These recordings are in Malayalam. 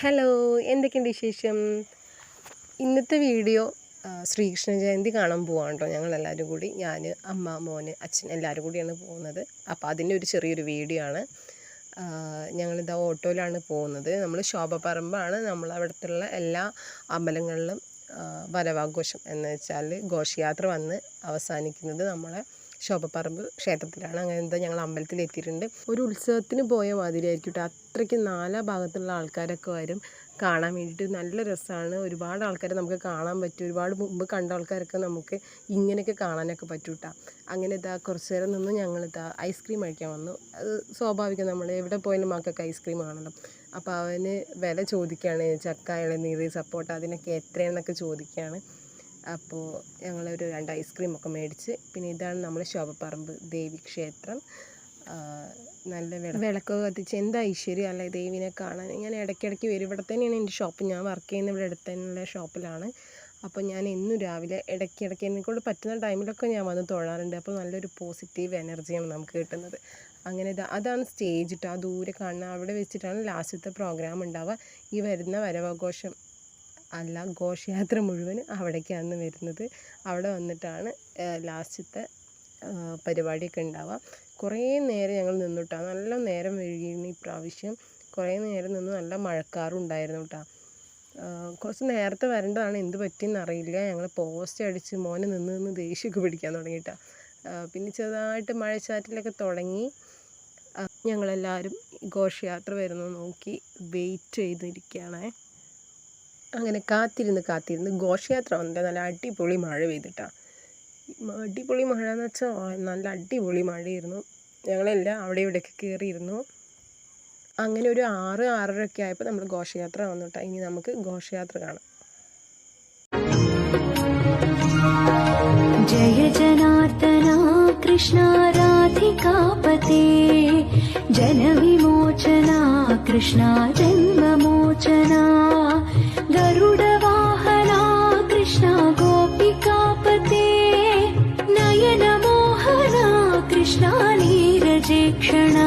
ഹലോ എന്തൊക്കെയുണ്ട് വിശേഷം? ഇന്നത്തെ വീഡിയോ ശ്രീകൃഷ്ണ ജയന്തി കാണാൻ പോവാണ് കേട്ടോ ഞങ്ങളെല്ലാവരും കൂടി. ഞാൻ അമ്മ മോന് അച്ഛൻ എല്ലാവരും കൂടിയാണ് പോകുന്നത്. അപ്പോൾ അതിന്റെ ഒരു ചെറിയൊരു വീഡിയോ ആണ്. ഞങ്ങളിതാ ഓട്ടോയിലാണ് പോകുന്നത്. നമ്മൾ ശോഭപ്പറമ്പാണ് നമ്മൾ അവിടുത്തെ എല്ലാ അമ്പലങ്ങളിലും വരവാഘോഷം എന്ന് വെച്ചാൽ ഘോഷയാത്ര വന്ന് അവസാനിക്കുന്നത് നമ്മളെ ശോഭപ്പറമ്പ് ക്ഷേത്രത്തിലാണ്. അങ്ങനെ എന്താ ഞങ്ങൾ അമ്പലത്തിൽ എത്തിയിട്ടുണ്ട് ഒരു ഉത്സവത്തിന് പോയ മാതിരിയായിരിക്കും കേട്ടോ അത്രയ്ക്ക് നാലാ ഭാഗത്തുള്ള ആൾക്കാരൊക്കെ വരും. കാണാൻ വേണ്ടിയിട്ട് നല്ല രസമാണ് ഒരുപാട് ആൾക്കാരെ നമുക്ക് കാണാൻ പറ്റും. ഒരുപാട് മുമ്പ് കണ്ട ആൾക്കാരൊക്കെ നമുക്ക് ഇങ്ങനെയൊക്കെ കാണാനൊക്കെ പറ്റും കേട്ടോ അങ്ങനെ ഇതാ കുറച്ച് നേരം നിന്ന് ഞങ്ങൾ ഇതാ ഐസ്ക്രീം കഴിക്കാൻ വന്നു. അത് സ്വാഭാവികം നമ്മൾ എവിടെ പോയാലും മക്കൾക്ക് ഐസ്ക്രീം ആണല്ലോ അപ്പോൾ അവന് വില ചോദിക്കുകയാണ് ചക്ക ഇളനീര് സപ്പോട്ട അതിനൊക്കെ എത്രയാണെന്നൊക്കെ ചോദിക്കുകയാണ് അപ്പോൾ ഞങ്ങളൊരു രണ്ട് ഐസ്ക്രീം ഒക്കെ മേടിച്ച്. പിന്നെ ഇതാണ് നമ്മുടെ ശോഭപ്പറമ്പ് ദേവി ക്ഷേത്രം. നല്ല വിള വിളക്കൊക്കെ കത്തിച്ച് എന്താ ഐശ്വര്യം? അല്ലേ ദേവിനെ കാണാൻ. ഞാൻ ഇടയ്ക്കിടയ്ക്ക് വരും. ഇവിടെ തന്നെയാണ് എന്റെ ഷോപ്പ്. ഞാൻ വർക്ക് ചെയ്യുന്ന ഇവിടെ അടുത്ത് തന്നെയുള്ള ഷോപ്പിലാണ്. അപ്പോൾ ഞാൻ എന്നും രാവിലെ ഇടയ്ക്കിടയ്ക്ക് എന്നെക്കൊണ്ട് പറ്റുന്ന ടൈമിലൊക്കെ ഞാൻ വന്ന് തൊഴാറുണ്ട്. അപ്പോൾ നല്ലൊരു പോസിറ്റീവ് എനർജിയാണ് നമുക്ക് കിട്ടുന്നത്. അങ്ങനെ അതാണ് സ്റ്റേജ് ഇട്ട് ആ ദൂരെ കാണുന്ന അവിടെ വെച്ചിട്ടാണ് ലാസ്റ്റത്തെ പ്രോഗ്രാം ഉണ്ടാവുക. ഈ വരുന്ന വരവാഘോഷം അല്ല ഘോഷയാത്ര മുഴുവൻ അവിടേക്കാണ് വരുന്നത്. അവിടെ വന്നിട്ടാണ് ലാസ്റ്റത്തെ പരിപാടിയൊക്കെ ഉണ്ടാവുക. കുറേ നേരം ഞങ്ങൾ നിന്നുട്ടാ. നല്ല നേരം വൈകിയിരുന്നു ഇപ്രാവശ്യം പ്രാവശ്യം. കുറേ നേരം നിന്ന് നല്ല മഴക്കാറും ഉണ്ടായിരുന്നു കേട്ടോ കുറച്ച് നേരത്തെ വരേണ്ടതാണ്. എന്ത് പറ്റിയെന്ന് അറിയില്ല. ഞങ്ങൾ പോസ്റ്റ് അടിച്ച് മോനെ നിന്ന് നിന്ന് ദേഷ്യമൊക്കെ പിടിക്കാൻ തുടങ്ങിയിട്ടാ പിന്നെ ചെറുതായിട്ട് മഴച്ചാറ്റിലൊക്കെ തുടങ്ങി. ഞങ്ങളെല്ലാവരും ഘോഷയാത്ര വരുന്നത് നോക്കി വെയിറ്റ് ചെയ്തിരിക്കുകയാണേ. അങ്ങനെ കാത്തിരുന്ന് കാത്തിരുന്ന് ഘോഷയാത്ര വന്നിട്ട് നല്ല അടിപൊളി മഴ പെയ്തിട്ടാ അടിപൊളി മഴ എന്ന് വെച്ചാൽ നല്ല അടിപൊളി മഴയായിരുന്നു ഞങ്ങളെല്ലാം അവിടെ ഇവിടെയൊക്കെ കയറിയിരുന്നു അങ്ങനെ ഒരു ആറ് ആറരയൊക്കെ ആയപ്പോൾ നമ്മൾ ഘോഷയാത്ര വന്നു കേട്ടോ ഇനി നമുക്ക് ഘോഷയാത്ര കാണാം जय जनार्दना कृष्णा राधिकापते जनविमोचना कृष्णा जन्ममोचना गरुडवाहना कृष्णा गोपिकापते नयनमोहना कृष्णा नीरजेक्षणा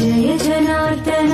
जय जनार्दना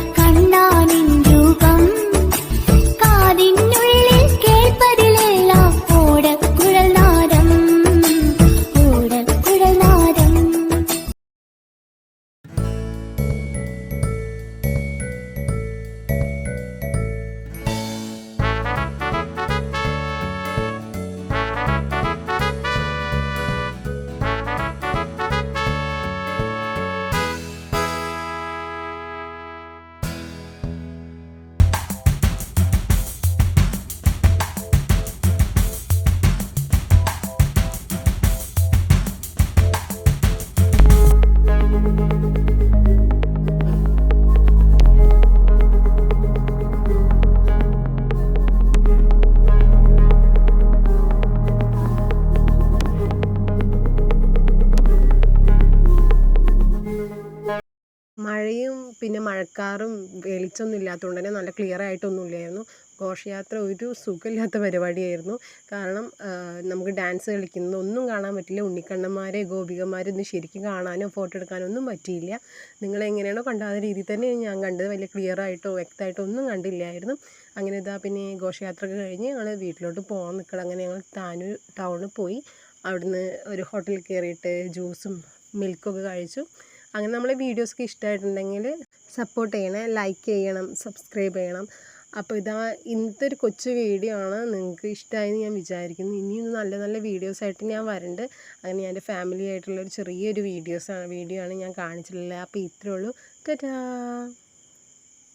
പിന്നെ മഴക്കാറും വെളിച്ചമൊന്നും ഇല്ലാത്തതുകൊണ്ട് തന്നെ നല്ല ക്ലിയർ ആയിട്ടൊന്നും ഇല്ലായിരുന്നു. ഘോഷയാത്ര ഒരു സുഖമില്ലാത്ത പരിപാടിയായിരുന്നു. കാരണം നമുക്ക് ഡാൻസ് കളിക്കുന്നത് ഒന്നും കാണാൻ പറ്റില്ല. ഉണ്ണിക്കണ്ണന്മാരെ ഗോപികമാരെ ഒന്നും ശരിക്കും കാണാനോ ഫോട്ടോ എടുക്കാനോ ഒന്നും പറ്റിയില്ല. നിങ്ങൾ എങ്ങനെയാണോ കണ്ട ആ രീതിയിൽ തന്നെ ഞാൻ കണ്ടത്. വലിയ ക്ലിയർ ആയിട്ടോ വ്യക്തമായിട്ടോ ഒന്നും കണ്ടില്ലായിരുന്നു. അങ്ങനെ ഇതാ പിന്നെ ഘോഷയാത്ര കഴിഞ്ഞ് ഞങ്ങൾ വീട്ടിലോട്ട് പോകാൻ നിൽക്കണം അങ്ങനെ ഞങ്ങൾ താനൂർ ടൗണിൽ പോയി. അവിടുന്ന് ഒരു ഹോട്ടലിൽ കയറിയിട്ട് ജ്യൂസും മിൽക്കൊക്കെ കഴിച്ചു. അങ്ങനെ നമ്മളെ വീഡിയോസൊക്കെ ഇഷ്ടമായിട്ടുണ്ടെങ്കിൽ സപ്പോർട്ട് ചെയ്യണേ ലൈക്ക് ചെയ്യണം സബ്സ്ക്രൈബ് ചെയ്യണം. അപ്പോൾ ഇതാ ഇന്നത്തെ ഒരു കൊച്ചു വീഡിയോ ആണ് നിങ്ങൾക്ക് ഇഷ്ടമായെന്ന് ഞാൻ വിചാരിക്കുന്നു. ഇനിയും നല്ല നല്ല വീഡിയോസ് ആയിട്ട് ഞാൻ വരണ്ട്. അങ്ങനെ ഞാൻ എന്റെ ഫാമിലി ആയിട്ടുള്ള ഒരു ചെറിയൊരു വീഡിയോസാണ് വീഡിയോ ആണ് ഞാൻ കാണിച്ചിട്ടുള്ളത്. അപ്പോൾ ഇത്രയേ ഉള്ളൂ. ടാറ്റാ